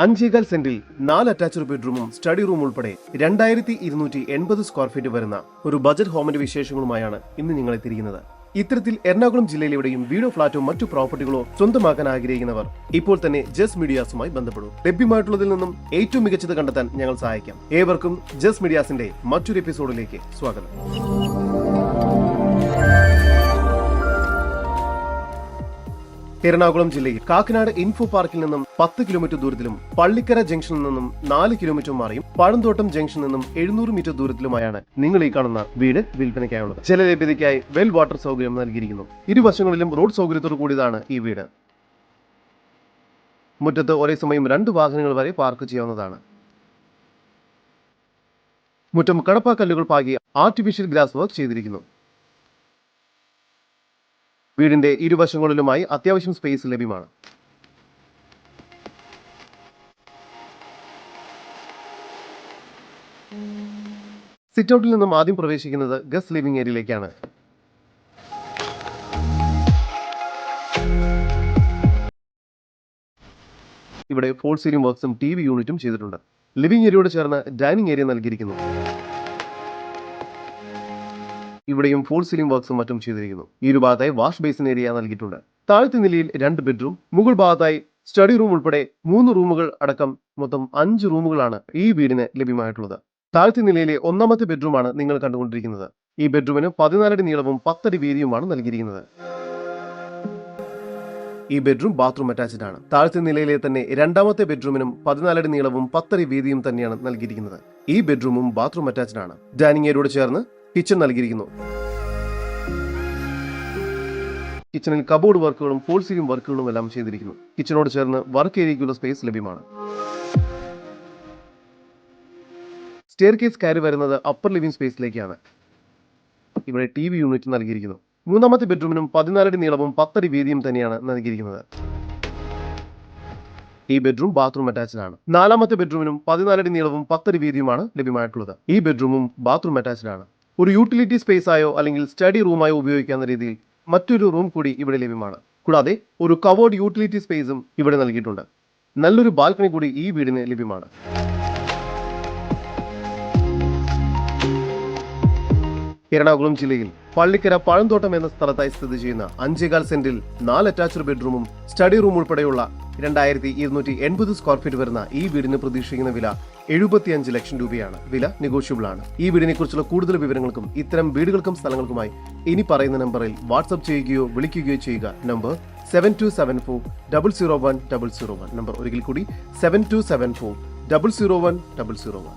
അഞ്ചേകാൽ സെന്റിൽ നാല് അറ്റാച്ച്ഡ് ബെഡ്റൂമും സ്റ്റഡി റൂം ഉൾപ്പെടെ രണ്ടായിരത്തി ഇരുന്നൂറ്റി എൺപത് സ്ക്വയർ ഫീറ്റ് വരുന്ന ഒരു ബജറ്റ് ഹോമിന്റെ വിശേഷങ്ങളുമായാണ് ഇന്ന് നിങ്ങൾ എത്തിയിരിക്കുന്നത് ഇത്തരത്തിൽ എറണാകുളം ജില്ലയിലെവിടെയും വീടോ ഫ്ളാറ്റോ മറ്റു പ്രോപ്പർട്ടികളോ സ്വന്തമാക്കാൻ ആഗ്രഹിക്കുന്നവർ ഇപ്പോൾ തന്നെ ജസ് മീഡിയാസുമായി ബന്ധപ്പെടും. ലഭ്യമായിട്ടുള്ളതിൽ നിന്നും ഏറ്റവും മികച്ചത് കണ്ടെത്താൻ ഞങ്ങൾ സഹായിക്കാം. ഏവർക്കും ജസ് മീഡിയാസിന്റെ മറ്റൊരു എപ്പിസോഡിലേക്ക് സ്വാഗതം. എറണാകുളം ജില്ലയിൽ കാക്കനാട് ഇൻഫോ പാർക്കിൽ നിന്നും പത്ത് കിലോമീറ്റർ ദൂരത്തിലും പള്ളിക്കര ജംഗ്ഷനിൽ നിന്നും നാല് കിലോമീറ്റർ മാറിയും പഴന്തോട്ടം ജംഗ്ഷനിൽ നിന്നും എഴുന്നൂറ് മീറ്റർ ദൂരത്തിലുമായാണ് നിങ്ങൾ ഈ കാണുന്ന വീട് വിൽപ്പനയ്ക്കായുള്ളത്. ജലലഭ്യതയ്ക്കായി വെൽ വാട്ടർ സൗകര്യം നൽകിയിരിക്കുന്നു. ഇരുവശങ്ങളിലും റോഡ് സൗകര്യത്തോടു കൂടിയതാണ് ഈ വീട്. മുറ്റത്ത് ഒരേ സമയം രണ്ട് വാഹനങ്ങൾ വരെ പാർക്ക് ചെയ്യാവുന്നതാണ്. മുറ്റം കടപ്പാക്കല്ലുകൾ പാകി ആർട്ടിഫിഷ്യൽ ഗ്ലാസ് വർക്ക് ചെയ്തിരിക്കുന്നു. വീടിന്റെ ഇരുവശങ്ങളിലുമായി അത്യാവശ്യം സ്പേസ് ലഭ്യമാണ്. സിറ്റൌട്ടിൽ നിന്നും ആദ്യം പ്രവേശിക്കുന്നത് ഗസ്റ്റ് ലിവിംഗ് ഏരിയയിലേക്കാണ് ഇവിടെ ഫോൾ സീലിംഗ് വർക്ക്സും ടി വി യൂണിറ്റും ചെയ്തിട്ടുണ്ട്. ലിവിംഗ് ഏരിയയോട് ചേർന്ന് ഡൈനിങ് ഏരിയ നൽകിയിരിക്കുന്നു. ഇവിടെയും ഫോൾ സീലിംഗ് വർക്ക്സും മറ്റും ചെയ്തിരിക്കുന്നു. ഈ ഒരു ഭാഗത്തായി വാഷ് ബേസിൻ ഏരിയ നൽകിയിട്ടുണ്ട്. താഴത്തെ നിലയിൽ രണ്ട് ബെഡ്റൂം മുകൾ ഭാഗത്തായി സ്റ്റഡി റൂം ഉൾപ്പെടെ മൂന്ന് റൂമുകൾ അടക്കം മൊത്തം അഞ്ച് റൂമുകളാണ് ഈ വീടിന് ലഭ്യമായിട്ടുള്ളത്. താഴത്തെ നിലയിലെ ഒന്നാമത്തെ ബെഡ്റൂമാണ് നിങ്ങൾ കണ്ടുകൊണ്ടിരിക്കുന്നത്. ഈ ബെഡ്റൂമിന് പതിനാലടി നീളവും പത്തടി വീതിയുമാണ് നൽകിയിരിക്കുന്നത്. ഈ ബെഡ്റൂം ബാത്റൂം അറ്റാച്ച്ഡ് ആണ്. താഴത്തെ നിലയിലെ തന്നെ രണ്ടാമത്തെ ബെഡ്റൂമിനും പതിനാലടി നീളവും പത്തടി വീതിയും തന്നെയാണ് നൽകിയിരിക്കുന്നത്. ഈ ബെഡ്റൂമും ബാത്റൂം അറ്റാച്ച്ഡ് ആണ്. ഡൈനിങ് ഏരിയയോട് ചേർന്ന് കിച്ചൺ നൽകിയിരിക്കുന്നു. കിച്ചണിൽ കബോർഡ് വർക്കുകളും ഫോൾ സീലിംഗ് വർക്കുകളും എല്ലാം ചെയ്തിരിക്കുന്നു. കിച്ചണോട് ചേർന്ന് വർക്ക് ഏരിയയ്ക്കുള്ള സ്പേസ് ലഭ്യമാണ്. സ്റ്റെയർ കേസ് കയറി വരുന്നത് അപ്പർ ലിവിംഗ് സ്പേസിലേക്കാണ് ഇവിടെ ടി വി യൂണിറ്റ് നൽകിയിരിക്കുന്നു. മൂന്നാമത്തെ ബെഡ്റൂമിനും പതിനാലടി നീളവും പത്തടി വീതിയും തന്നെയാണ് നൽകിയിരിക്കുന്നത്. ഈ ബെഡ്റൂം ബാത്റൂം അറ്റാച്ച്ഡ് ആണ് നാലാമത്തെ ബെഡ്റൂമിനും പതിനാലടി നീളവും പത്തടി വീതിയുമാണ് ലഭ്യമായിട്ടുള്ളത്. ഈ ബെഡ്റൂമും ബാത്റൂം അറ്റാച്ച്ഡ് ആണ് ഒരു യൂട്ടിലിറ്റി സ്പേസ് ആയോ അല്ലെങ്കിൽ സ്റ്റഡി റൂമായോ ഉപയോഗിക്കാവുന്ന രീതിയിൽ മറ്റൊരു റൂം കൂടി ഇവിടെ ലഭ്യമാണ്. കൂടാതെ ഒരു കവേർഡ് യൂട്ടിലിറ്റി സ്പേസും ഇവിടെ നൽകിയിട്ടുണ്ട്. നല്ലൊരു ബാൽക്കണി കൂടി ഈ വീടിന് ലഭ്യമാണ്. എറണാകുളം ജില്ലയിൽ പള്ളിക്കര പഴന്തോട്ടം എന്ന സ്ഥലത്തായി സ്ഥിതി ചെയ്യുന്ന അഞ്ചേകാൽ സെന്റിൽ നാല് അറ്റാച്ച്ഡ് ബെഡ്റൂമും സ്റ്റഡി റൂം ഉൾപ്പെടെയുള്ള രണ്ടായിരത്തി ഇരുന്നൂറ്റി എൺപത് സ്ക്വയർ ഫീറ്റ് വരുന്ന ഈ വീടിന് പ്രതീക്ഷിക്കുന്ന വില എഴുപത്തിയഞ്ച് ലക്ഷം രൂപയാണ്. വില നെഗോഷ്യബിൾ ആണ്. ഈ വീടിനെ കുറിച്ചുള്ള കൂടുതൽ വിവരങ്ങൾക്കും ഇത്തരം വീടുകൾക്കും സ്ഥലങ്ങൾക്കുമായി ഇനി പറയുന്ന നമ്പറിൽ വാട്സ്ആപ്പ് ചെയ്യുകയോ വിളിക്കുകയോ ചെയ്യുക. Number seven two seven four double zero one double zero one number ഒരിക്കൽ കൂടി seven two seven four double zero one double zero one